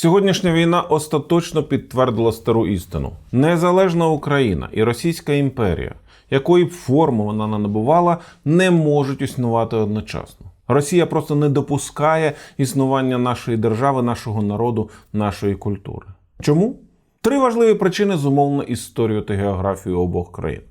Сьогоднішня війна остаточно підтвердила стару істину: незалежна Україна і Російська імперія, якої б форми вона не набувала, не можуть існувати одночасно. Росія просто не допускає існування нашої держави, нашого народу, нашої культури. Чому? Три важливі причини зумовлено історію та географію обох країн.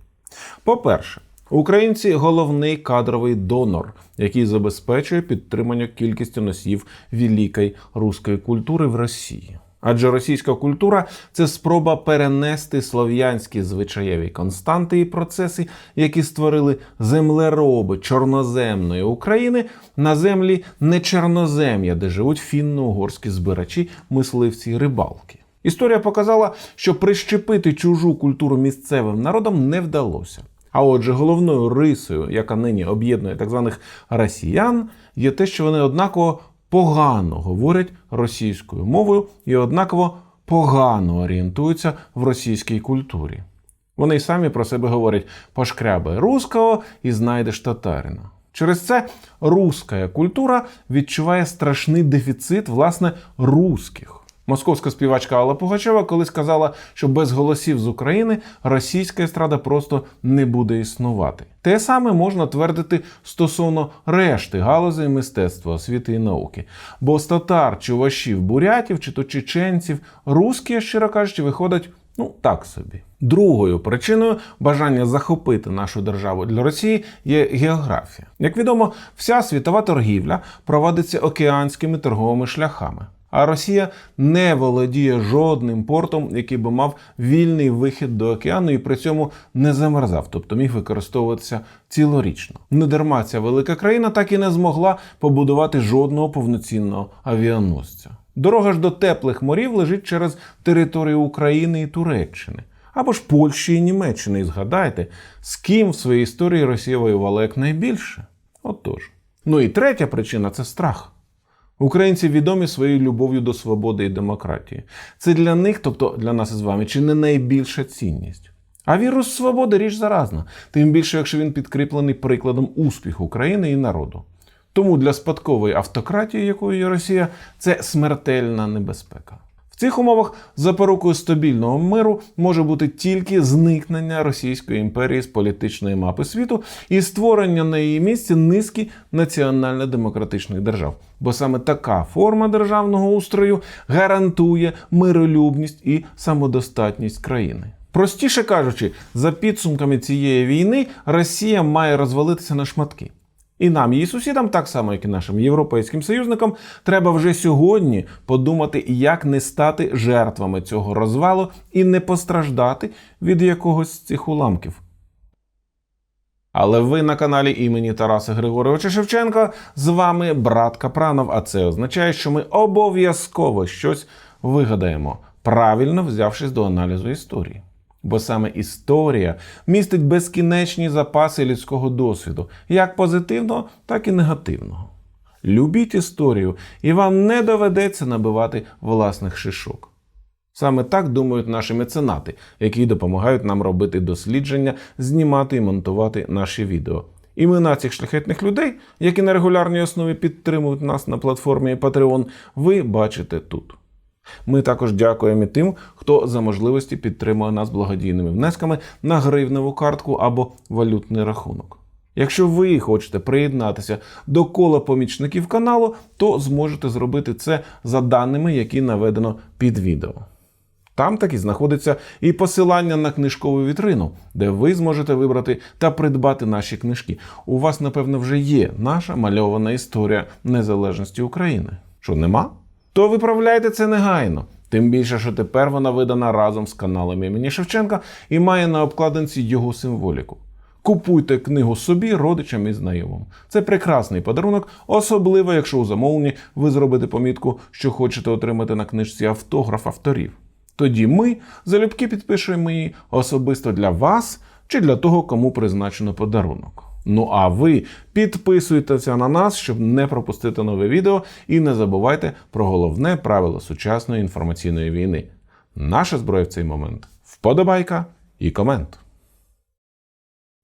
По-перше, українці головний кадровий донор, який забезпечує підтримання кількістю носіїв великої руської культури в Росії. Адже російська культура це спроба перенести слов'янські звичаєві константи і процеси, які створили землероби чорноземної України на землі не чорнозем'я, де живуть фінно-угорські збирачі, мисливці і рибалки. Історія показала, що прищепити чужу культуру місцевим народам не вдалося. А отже, головною рисою, яка нині об'єднує так званих росіян, є те, що вони однаково погано говорять російською мовою і однаково погано орієнтуються в російській культурі. Вони й самі про себе говорять: пошкрябай русского і знайдеш татарина. Через це руська культура відчуває страшний дефіцит власне русських. Московська співачка Алла Пугачова колись казала, що без голосів з України російська естрада просто не буде існувати. Те саме можна твердити стосовно решти галузей мистецтва, освіти і науки. Бо з татар, чувашів, бурятів чи то чеченців, русські, щиро кажучи, виходять ну так собі. Другою причиною бажання захопити нашу державу для Росії є географія. Як відомо, вся світова торгівля проводиться океанськими торговими шляхами. А Росія не володіє жодним портом, який би мав вільний вихід до океану і при цьому не замерзав, тобто міг використовуватися цілорічно. Не дарма ця велика країна так і не змогла побудувати жодного повноцінного авіаносця. Дорога ж до теплих морів лежить через територію України і Туреччини. Або ж Польщі і Німеччини. І згадайте, з ким в своїй історії Росія воювала якнайбільше? Отож. Ну і третя причина це страх. Українці відомі своєю любов'ю до свободи і демократії. Це для них, тобто для нас із вами, чи не найбільша цінність. А вірус свободи річ заразна, тим більше, якщо він підкріплений прикладом успіху України і народу. Тому для спадкової автократії, якою є Росія, це смертельна небезпека. Цих умовах запорукою стабільного миру може бути тільки зникнення Російської імперії з політичної мапи світу і створення на її місці низки національно-демократичних держав. Бо саме така форма державного устрою гарантує миролюбність і самодостатність країни. Простіше кажучи, за підсумками цієї війни Росія має розвалитися на шматки. І нам, її сусідам, так само, як і нашим європейським союзникам, треба вже сьогодні подумати, як не стати жертвами цього розвалу і не постраждати від якогось з цих уламків. Але ви на каналі імені Тараса Григоровича Шевченка з вами брат Капранов. А це означає, що ми обов'язково щось вигадаємо, правильно взявшись до аналізу історії. Бо саме історія містить безкінечні запаси людського досвіду, як позитивного, так і негативного. Любіть історію, і вам не доведеться набивати власних шишок. Саме так думають наші меценати, які допомагають нам робити дослідження, знімати і монтувати наші відео. Імена цих шляхетних людей, які на регулярній основі підтримують нас на платформі Patreon, ви бачите тут. Ми також дякуємо і тим, хто за можливості підтримує нас благодійними внесками на гривневу картку або валютний рахунок. Якщо ви хочете приєднатися до кола помічників каналу, то зможете зробити це за даними, які наведено під відео. Там таки знаходиться і посилання на книжкову вітрину, де ви зможете вибрати та придбати наші книжки. У вас, напевно, вже є наша мальована історія незалежності України. Що нема? То виправляйте це негайно. Тим більше, що тепер вона видана разом з каналом імені Шевченка і має на обкладинці його символіку. Купуйте книгу собі, родичам і знайомим. Це прекрасний подарунок, особливо якщо у замовленні ви зробите помітку, що хочете отримати на книжці автограф авторів. Тоді ми залюбки підпишемо її особисто для вас чи для того, кому призначено подарунок. Ну а ви підписуйтеся на нас, щоб не пропустити нове відео, і не забувайте про головне правило сучасної інформаційної війни. Наша зброя в цей момент вподобайка і комент.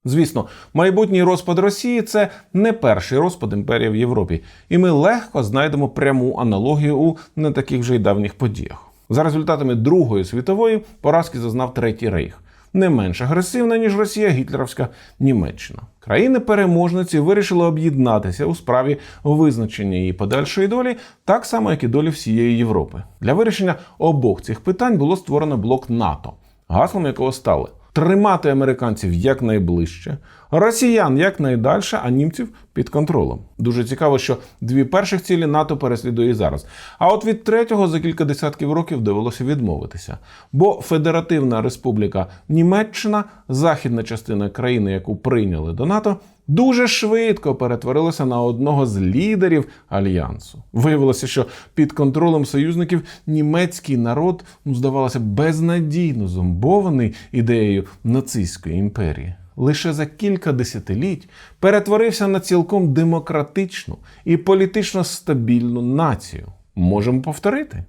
Звісно, майбутній розпад Росії це не перший розпад імперії в Європі, і ми легко знайдемо пряму аналогію у не таких вже й давніх подіях. За результатами Другої світової поразки зазнав Третій Рейх. Не менш агресивна, ніж Росія, гітлерівська Німеччина. Країни-переможниці вирішили об'єднатися у справі визначення її подальшої долі, так само, як і долі всієї Європи. Для вирішення обох цих питань було створено блок НАТО, гаслом якого стали тримати американців якнайближче, росіян якнайдальше, а німців під контролем. Дуже цікаво, що дві перших цілі НАТО переслідує і зараз. А от від третього за кілька десятків років довелося відмовитися. Бо Федеративна Республіка Німеччина, західна частина країни, яку прийняли до НАТО, дуже швидко перетворилася на одного з лідерів альянсу. Виявилося, що під контролем союзників німецький народ, ну здавалося, безнадійно зомбований ідеєю нацистської імперії. Лише за кілька десятиліть перетворився на цілком демократичну і політично стабільну націю. Можемо повторити?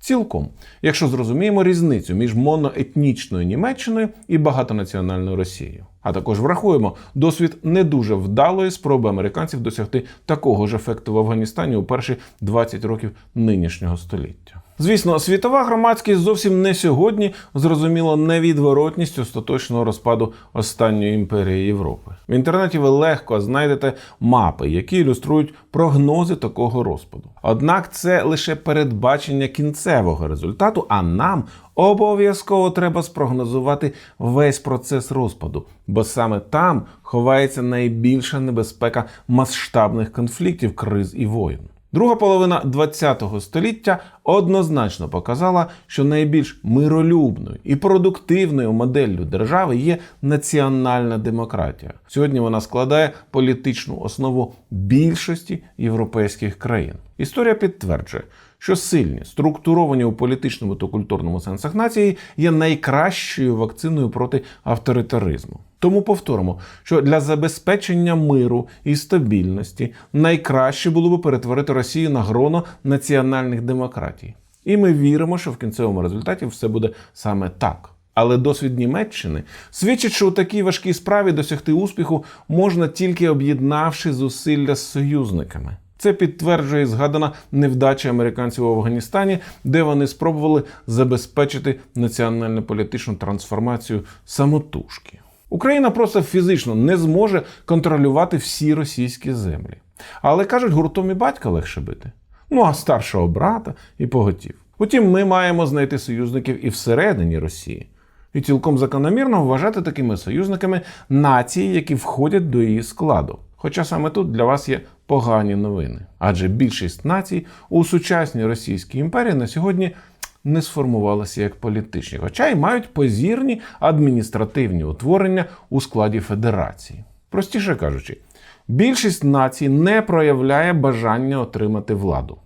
Цілком, якщо зрозуміємо різницю між моноетнічною Німеччиною і багатонаціональною Росією. А також врахуємо досвід не дуже вдалої спроби американців досягти такого ж ефекту в Афганістані у перші 20 років нинішнього століття. Звісно, світова громадськість зовсім не сьогодні зрозуміла невідворотність остаточного розпаду останньої імперії Європи. В інтернеті ви легко знайдете мапи, які ілюструють прогнози такого розпаду. Однак це лише передбачення кінцевого результату, а нам обов'язково треба спрогнозувати весь процес розпаду, бо саме там ховається найбільша небезпека масштабних конфліктів, криз і воєн. Друга половина ХХ століття однозначно показала, що найбільш миролюбною і продуктивною моделлю держави є національна демократія. Сьогодні вона складає політичну основу більшості європейських країн. Історія підтверджує, що сильні, структуровані у політичному та культурному сенсах нації є найкращою вакциною проти авторитаризму. Тому повторимо, що для забезпечення миру і стабільності найкраще було би перетворити Росію на гроно національних демократій. І ми віримо, що в кінцевому результаті все буде саме так. Але досвід Німеччини свідчить, що у такій важкій справі досягти успіху можна тільки об'єднавши зусилля з союзниками. Це підтверджує згадана невдача американців у Афганістані, де вони спробували забезпечити національно-політичну трансформацію самотужки. Україна просто фізично не зможе контролювати всі російські землі. Але кажуть, гуртом і батька легше бити. Ну а старшого брата і поготів. Утім, ми маємо знайти союзників і всередині Росії. І цілком закономірно вважати такими союзниками нації, які входять до її складу. Хоча саме тут для вас є погані новини. Адже більшість націй у сучасній Російській імперії на сьогодні не сформувалися як політичні, хоча й мають позірні адміністративні утворення у складі федерації. Простіше кажучи, більшість націй не проявляє бажання отримати владу.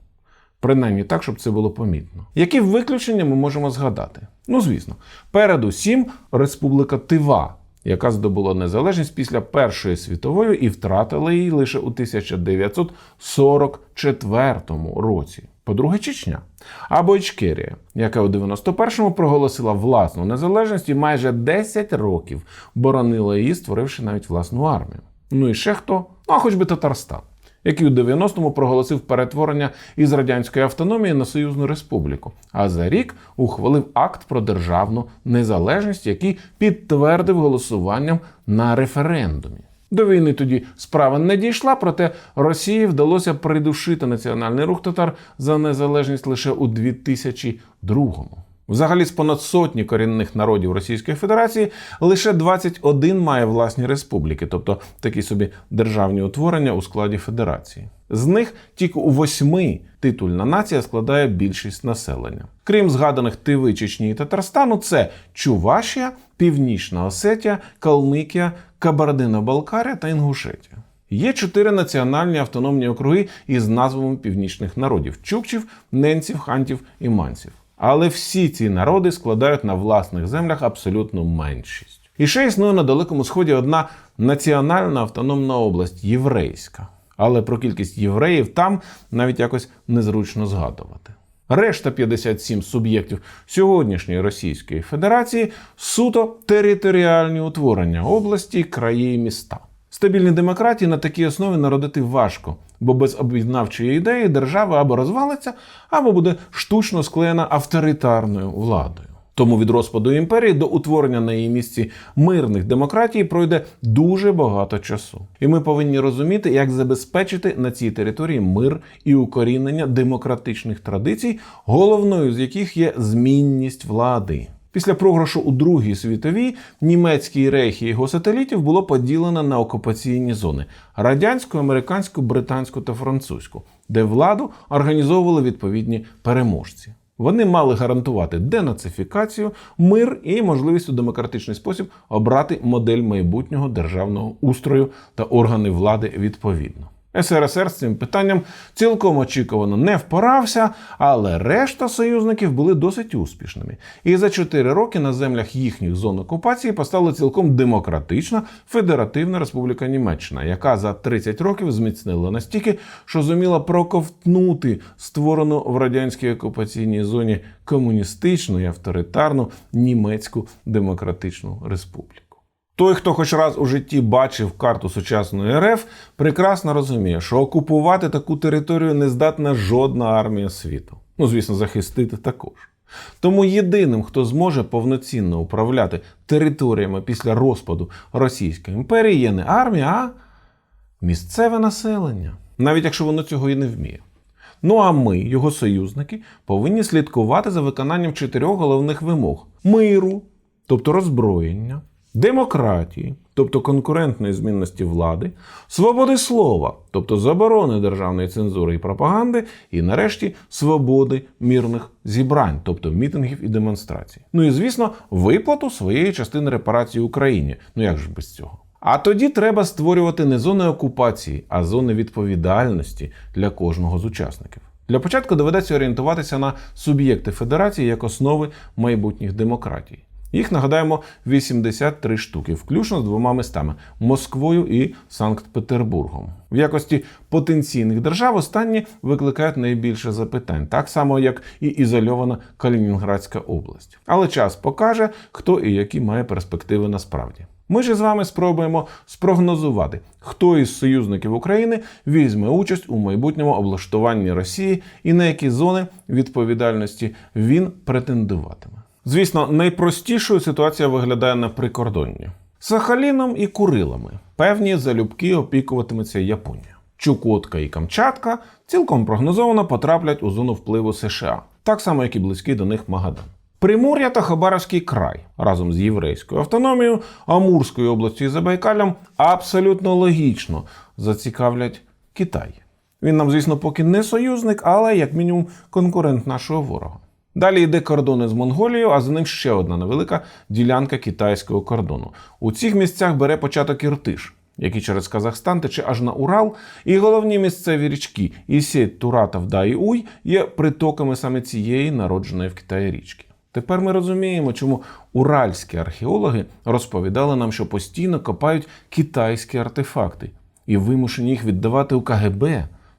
Принаймні так, щоб це було помітно. Які виключення ми можемо згадати? Ну, звісно, передусім Республіка Тива, яка здобула незалежність після Першої світової і втратила її лише у 1944 році. По-друге, Чечня або Ічкерія, яка у 91-му проголосила власну незалежність і майже 10 років боронила її, створивши навіть власну армію. Ну і ще хто? Ну а хоч би Татарстан, який у 90-му проголосив перетворення із радянської автономії на Союзну Республіку, а за рік ухвалив акт про державну незалежність, який підтвердив голосуванням на референдумі. До війни тоді справа не дійшла, проте Росії вдалося придушити національний рух татар за незалежність лише у 2002-му. Взагалі, з понад сотні корінних народів Російської Федерації лише 21 має власні республіки, тобто такі собі державні утворення у складі федерації. З них тільки у восьми титульна нація складає більшість населення. Крім згаданих Тиви, Чечні і Татарстану, це Чувашія, Північна Осетія, Калмикія, Кабардино-Балкарія та Інгушетія. Є чотири національні автономні округи із назвами північних народів: чукчів, ненців, хантів і манців. Але всі ці народи складають на власних землях абсолютну меншість. І ще існує на Далекому Сході одна національна автономна область єврейська. Але про кількість євреїв там навіть якось незручно згадувати. Решта 57 суб'єктів сьогоднішньої Російської Федерації суто територіальні утворення області, краї і міста. Стабільні демократії на такій основі народити важко, бо без об'єднавчої ідеї держава або розвалиться, або буде штучно склеєна авторитарною владою. Тому від розпаду імперії до утворення на її місці мирних демократій пройде дуже багато часу. І ми повинні розуміти, як забезпечити на цій території мир і укорінення демократичних традицій, головною з яких є змінність влади. Після програшу у Другій світовій німецький рейх і його сателітів було поділено на окупаційні зони радянську, американську, британську та французьку, де владу організовували відповідні переможці. Вони мали гарантувати денацифікацію, мир і можливість у демократичний спосіб обрати модель майбутнього державного устрою та органи влади відповідно. СРСР з цим питанням цілком очікувано не впорався, але решта союзників були досить успішними. І за 4 роки на землях їхніх зон окупації постала цілком демократична Федеративна Республіка Німеччина, яка за 30 років зміцнила настільки, що зуміла проковтнути створену в радянській окупаційній зоні комуністичну і авторитарну німецьку демократичну республіку. Той, хто хоч раз у житті бачив карту сучасної РФ, прекрасно розуміє, що окупувати таку територію не здатна жодна армія світу. Ну, звісно, захистити також. Тому єдиним, хто зможе повноцінно управляти територіями після розпаду Російської імперії, є не армія, а місцеве населення, навіть якщо воно цього і не вміє. Ну а ми, його союзники, повинні слідкувати за виконанням чотирьох головних вимог: миру, тобто роззброєння, демократії, тобто конкурентної змінності влади, свободи слова, тобто заборони державної цензури і пропаганди, і нарешті свободи мірних зібрань, тобто мітингів і демонстрацій. Ну і звісно, виплату своєї частини репарації Україні. Ну як ж без цього? А тоді треба створювати не зони окупації, а зони відповідальності для кожного з учасників. Для початку доведеться орієнтуватися на суб'єкти федерації як основи майбутніх демократій. Їх нагадаємо 83 штуки, включно з двома містами Москвою і Санкт-Петербургом. В якості потенційних держав останні викликають найбільше запитань, так само як і ізольована Калінінградська область. Але час покаже, хто і які має перспективи насправді. Ми ж з вами спробуємо спрогнозувати, хто із союзників України візьме участь у майбутньому облаштуванні Росії і на які зони відповідальності він претендуватиме. Звісно, найпростішою ситуація виглядає на прикордонні. Сахаліном і Курилами певні залюбки опікуватиметься Японія. Чукотка і Камчатка цілком прогнозовано потраплять у зону впливу США, так само як і близький до них Магадан. Примор'я та Хабаровський край разом з єврейською автономією, Амурською областю і Забайкалем абсолютно логічно зацікавлять Китай. Він нам, звісно, поки не союзник, але як мінімум конкурент нашого ворога. Далі йде кордони з Монголією, а за ним ще одна невелика ділянка китайського кордону. У цих місцях бере початок Іртиш, який через Казахстан тече аж на Урал, і головні місцеві річки Ісєть, Туратов, Да і Уй є притоками саме цієї народженої в Китаї річки. Тепер ми розуміємо, чому уральські археологи розповідали нам, що постійно копають китайські артефакти і вимушені їх віддавати у КГБ,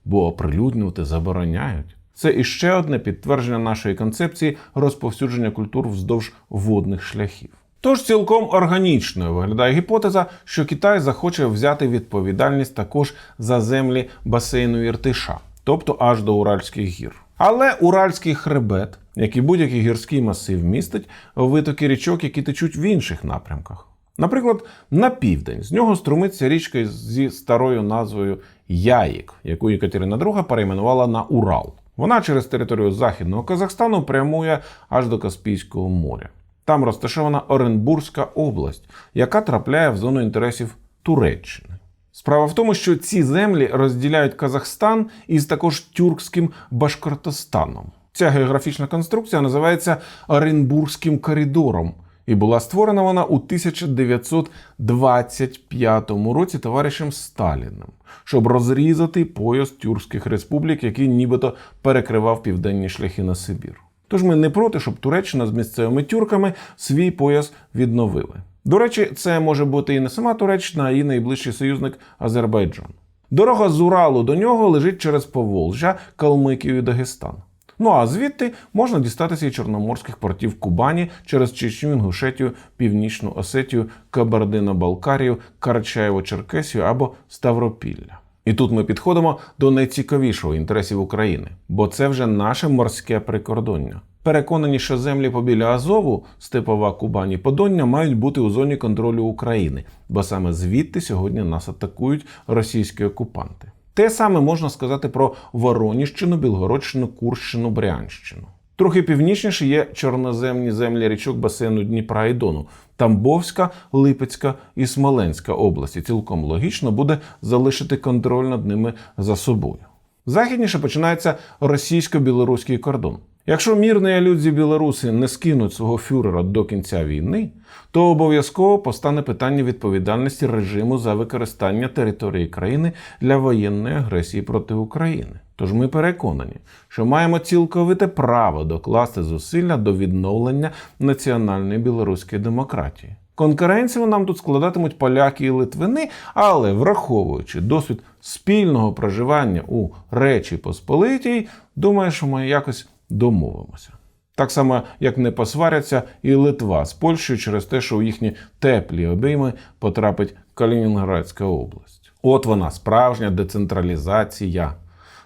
бо оприлюднювати забороняють. Це іще одне підтвердження нашої концепції розповсюдження культур вздовж водних шляхів. Тож цілком органічною виглядає гіпотеза, що Китай захоче взяти відповідальність також за землі басейну Іртиша, тобто аж до Уральських гір. Але Уральський хребет, як і будь-який гірський масив, містить витоки річок, які течуть в інших напрямках. Наприклад, на південь з нього струмиться річка зі старою назвою Яїк, яку Екатерина II перейменувала на Урал. Вона через територію Західного Казахстану прямує аж до Каспійського моря. Там розташована Оренбурзька область, яка трапляє в зону інтересів Туреччини. Справа в тому, що ці землі розділяють Казахстан із також тюркським Башкортостаном. Ця географічна конструкція називається Оренбурзьким коридором і була створена вона у 1925 році товаришем Сталіним, щоб розрізати пояс тюркських республік, який нібито перекривав південні шляхи на Сибір. Тож ми не проти, щоб Туреччина з місцевими тюрками свій пояс відновили. До речі, це може бути і не сама Туреччина, а і найближчий союзник Азербайджан. Дорога з Уралу до нього лежить через Поволжя, Калмикію і Дагестан. Ну а звідти можна дістатися і чорноморських портів Кубані через Чечню, Інгушетію, Північну Осетію, Кабардино-Балкарію, Карачаєво-Черкесію або Ставропілля. І тут ми підходимо до найцікавішого інтересів України, бо це вже наше морське прикордоння. Переконані, що землі побіля Азову, Степова Кубані, Подоння мають бути у зоні контролю України, бо саме звідти сьогодні нас атакують російські окупанти. Те саме можна сказати про Вороніщину, Білгородщину, Курщину, Брянщину. Трохи північніше є чорноземні землі річок басейну Дніпра і Дону. Тамбовська, Липецька і Смоленська області. Цілком логічно буде залишити контроль над ними за собою. Західніше починається російсько-білоруський кордон. Якщо мірні людзі білоруси не скинуть свого фюрера до кінця війни, то обов'язково постане питання відповідальності режиму за використання території країни для воєнної агресії проти України. Тож ми переконані, що маємо цілковите право докласти зусилля до відновлення національної білоруської демократії. Конкуренцію нам тут складатимуть поляки і литвини, але враховуючи досвід спільного проживання у Речі Посполитій, думаю, що ми якось домовимося. Так само, як не посваряться і Литва з Польщею через те, що у їхні теплі обійми потрапить Калінінградська область. От вона, справжня децентралізація.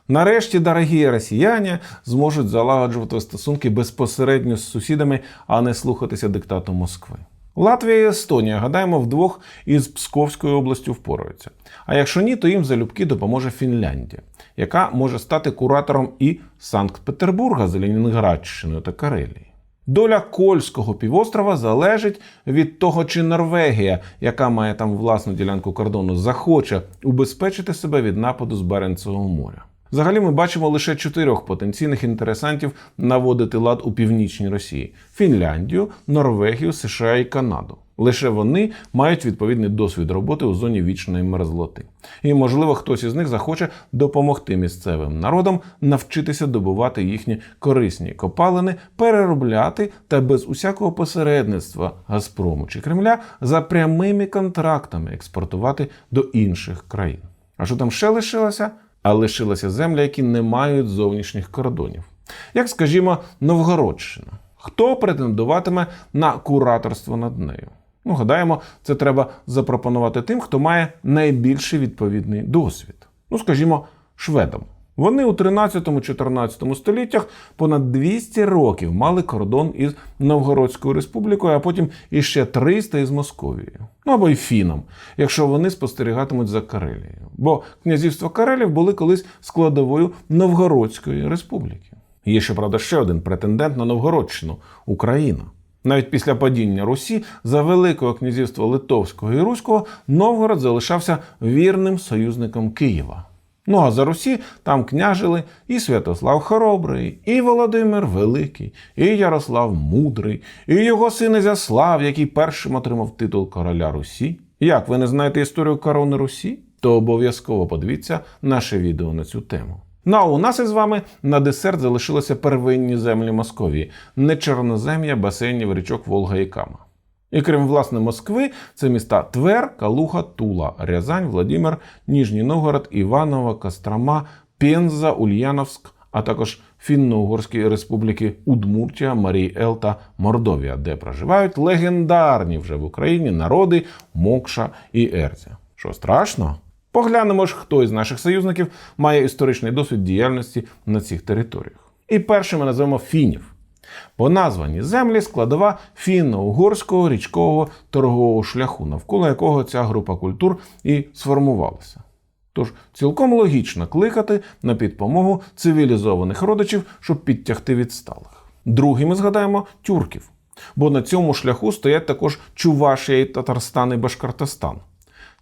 Нарешті, дорогі росіяни зможуть залагоджувати стосунки безпосередньо з сусідами, а не слухатися диктату Москви. Латвія і Естонія, гадаємо, вдвох із Псковською областю впораються. А якщо ні, то їм залюбки допоможе Фінляндія, яка може стати куратором і Санкт-Петербурга з Ленінградщиною та Карелії. Доля Кольського півострова залежить від того, чи Норвегія, яка має там власну ділянку кордону, захоче убезпечити себе від нападу з Баренцевого моря. Взагалі ми бачимо лише чотирьох потенційних інтересантів наводити лад у північній Росії: Фінляндію, Норвегію, США і Канаду. Лише вони мають відповідний досвід роботи у зоні вічної мерзлоти. І, можливо, хтось із них захоче допомогти місцевим народам навчитися добувати їхні корисні копалини, переробляти та без усякого посередництва Газпрому чи Кремля за прямими контрактами експортувати до інших країн. А що там ще лишилося? а лишилася земля, які не мають зовнішніх кордонів. Як, скажімо, Новгородщина. Хто претендуватиме на кураторство над нею? Ну, гадаємо, це треба запропонувати тим, хто має найбільший відповідний досвід. Ну, скажімо, шведам. Вони у 13-14 століттях понад 200 років мали кордон із Новгородською республікою, а потім іще 300 із Московією. Ну або й фінам, якщо вони спостерігатимуть за Карелією. Бо князівства Карелів були колись складовою Новгородської республіки. Є, щоправда, ще один претендент на Новгородщину Україна. Навіть після падіння Русі за Великого князівства Литовського і Руського Новгород залишався вірним союзником Києва. Ну а за Русі там княжили і Святослав Хоробрий, і Володимир Великий, і Ярослав Мудрий, і його син Ізяслав, який першим отримав титул короля Русі. Як ви не знаєте історію корони Русі? То обов'язково подивіться наше відео на цю тему. Ну а у нас із вами на десерт залишилися первинні землі Московії, не чорнозем'я басейнів річок Волга і Кама. І крім власне Москви, це міста Твер, Калуга, Тула, Рязань, Владимир, Ніжній Новгород, Іваново, Кострома, Пенза, Ульяновськ, а також Фінно-Угорські республіки Удмуртія, Марій Ел та Мордовія, де проживають легендарні вже в Україні народи Мокша і Ерзя. Що страшно? Поглянемо ж, хто із наших союзників має історичний досвід діяльності на цих територіях. І першим ми назвемо фінів. Бо названі землі складова фінно-угорського річкового торгового шляху, навколо якого ця група культур і сформувалася. Тож цілком логічно кликати на підпомогу цивілізованих родичів, щоб підтягти відсталих. Другим ми згадаємо тюрків. Бо на цьому шляху стоять також Чувашія Татарстан і Башкортостан.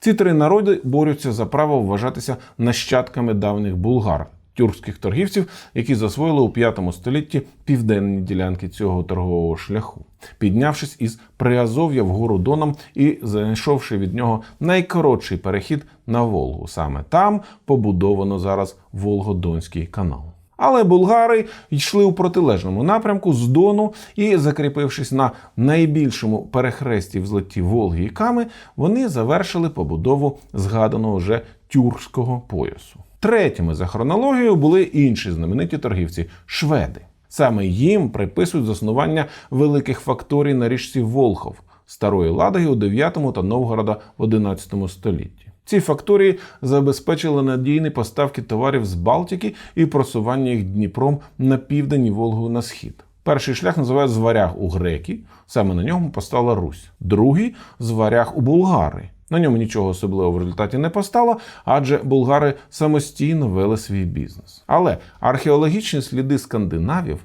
Ці три народи борються за право вважатися нащадками давніх булгар, тюркських торгівців, які засвоїли у 5 столітті південні ділянки цього торгового шляху, піднявшись із Приазов'я вгору Доном і знайшовши від нього найкоротший перехід на Волгу. Саме там побудовано зараз Волгодонський канал. Але булгари йшли у протилежному напрямку з Дону і, закріпившись на найбільшому перехресті в злеті Волги і Ками, вони завершили побудову згаданого вже тюркського поясу. Третіми за хронологією були інші знамениті торгівці шведи. Саме їм приписують заснування великих факторій на річці Волхов, Старої Ладоги у 9 та Новгорода в 11 столітті. Ці факторії забезпечили надійні поставки товарів з Балтики і просування їх Дніпром на південь і Волгою на схід. Перший шлях називають Зваряг у греки, саме на ньому постала Русь. Другий Зваряг у Булгари. На ньому нічого особливого в результаті не постало, адже булгари самостійно вели свій бізнес. Але археологічні сліди скандинавів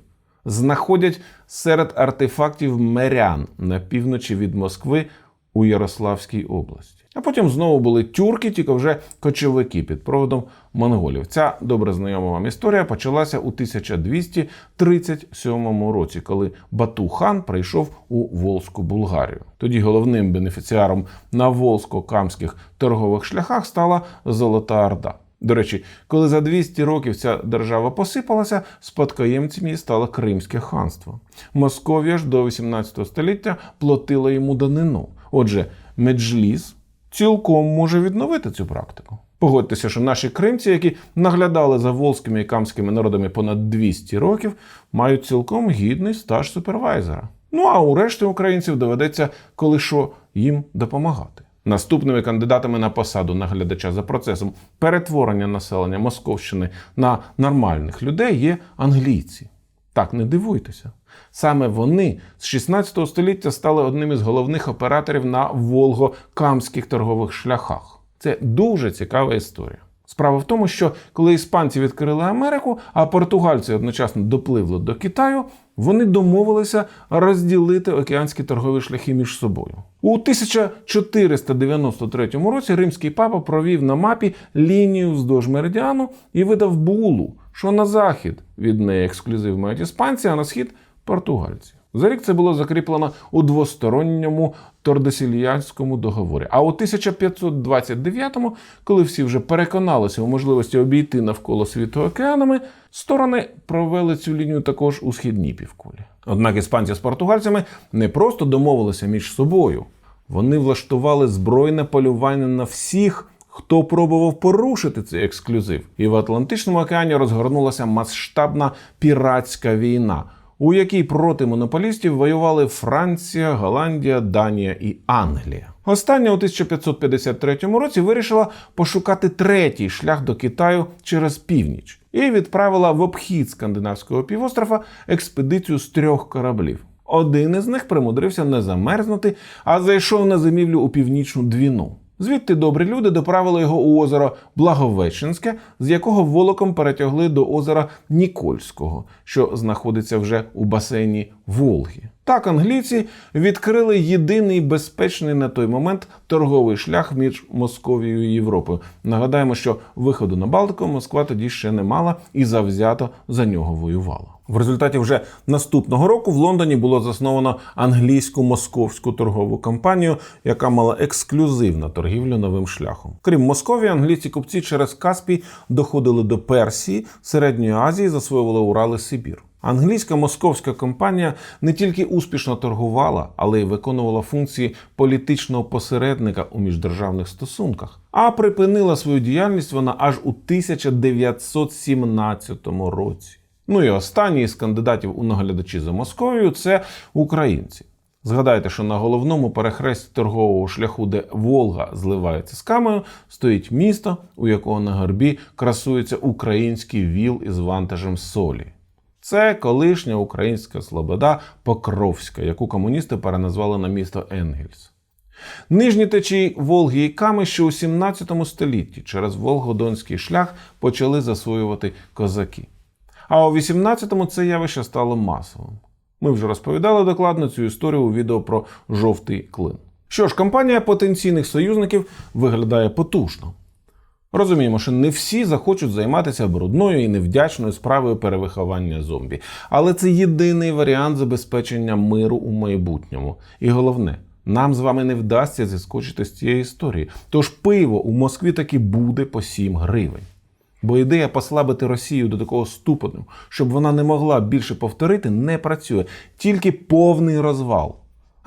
знаходять серед артефактів мерян на півночі від Москви у Ярославській області. А потім знову були тюрки, тільки вже кочовики під проводом монголів. Ця добре знайома вам історія почалася у 1237 році, коли Бату-хан прийшов у Волзьку Булгарію. Тоді головним бенефіціаром на волзько-камських торгових шляхах стала Золота Орда. До речі, коли за 200 років ця держава посипалася, спадкоємцем її стало Кримське ханство. Московія ж до 18 століття платила йому данину. Отже, Меджліс цілком може відновити цю практику. Погодьтеся, що наші кримці, які наглядали за волзькими і камськими народами понад 200 років, мають цілком гідний стаж супервайзера. Ну а у решті українців доведеться коли що їм допомагати. Наступними кандидатами на посаду наглядача за процесом перетворення населення Московщини на нормальних людей є англійці. Так не дивуйтеся. Саме вони з 16 століття стали одним із головних операторів на волго-камських торгових шляхах. Це дуже цікава історія. Справа в тому, що коли іспанці відкрили Америку, а португальці одночасно допливли до Китаю, вони домовилися розділити океанські торгові шляхи між собою. У 1493 році римський папа провів на мапі лінію вздовж меридіану і видав булу, що на захід від неї ексклюзив мають іспанці, а на схід португальці. За рік це було закріплено у двосторонньому Тордесільянському договорі. А у 1529-му, коли всі вже переконалися у можливості обійти навколо світу океанами, сторони провели цю лінію також у східній півкулі. Однак іспанці з португальцями не просто домовилися між собою, вони влаштували збройне полювання на всіх. Хто пробував порушити цей ексклюзив, і в Атлантичному океані розгорнулася масштабна піратська війна, у якій проти монополістів воювали Франція, Голландія, Данія і Англія. Остання у 1553 році вирішила пошукати третій шлях до Китаю через північ і відправила в обхід скандинавського півострова експедицію з трьох кораблів. Один із них примудрився не замерзнути, а зайшов на зимівлю у північну двіну. Звідти добрі люди доправили його у озеро Благовещенське, з якого волоком перетягли до озера Нікольського, що знаходиться вже у басейні Волги. Так англійці відкрили єдиний безпечний на той момент торговий шлях між Московією і Європою. Нагадаємо, що виходу на Балтику Москва тоді ще не мала і завзято за нього воювала. В результаті вже наступного року в Лондоні було засновано англійську московську торгову компанію, яка мала ексклюзивну торгівлю новим шляхом. Крім Московії, англійці купці через Каспій доходили до Персії, Середньої Азії, засвоювали Урали Сибір. Англійська московська компанія не тільки успішно торгувала, але й виконувала функції політичного посередника у міждержавних стосунках. А припинила свою діяльність вона аж у 1917 році. Ну і останній з кандидатів у наглядачі за Московію це українці. Згадайте, що на головному перехресті торгового шляху, де Волга зливається з Камою, стоїть місто, у якого на горбі красується український віл із вантажем солі. Це колишня українська слобода Покровська, яку комуністи переназвали на місто Енгельс. Нижні течії Волги і Ками ще у 17 столітті через Волгодонський шлях почали засвоювати козаки. А у 18-му це явище стало масовим. Ми вже розповідали докладно цю історію у відео про жовтий клин. Що ж, компанія потенційних союзників виглядає потужно. Розуміємо, що не всі захочуть займатися брудною і невдячною справою перевиховання зомбі. Але це єдиний варіант забезпечення миру у майбутньому. І головне, нам з вами не вдасться зіскочити з цієї історії. Тож пиво у Москві таки буде по 7 гривень. Бо ідея послабити Росію до такого ступеню, щоб вона не могла більше повторити, не працює, тільки повний розвал.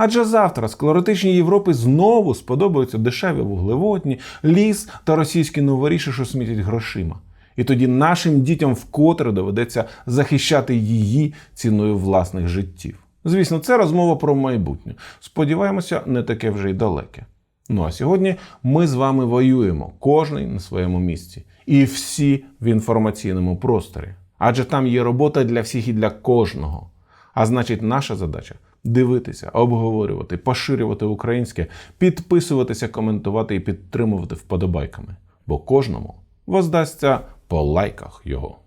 Адже завтра склеротичній Європі знову сподобаються дешеві вуглеводні, ліс та російські новоріші, що смітять грошима. І тоді нашим дітям вкотре доведеться захищати її ціною власних життів. Звісно, це розмова про майбутнє. Сподіваємося, не таке вже й далеке. Ну а сьогодні ми з вами воюємо, кожний на своєму місці, і всі в інформаційному просторі. Адже там є робота для всіх і для кожного. А значить, наша задача дивитися, обговорювати, поширювати українське, підписуватися, коментувати і підтримувати вподобайками. Бо кожному воздасться по лайках його.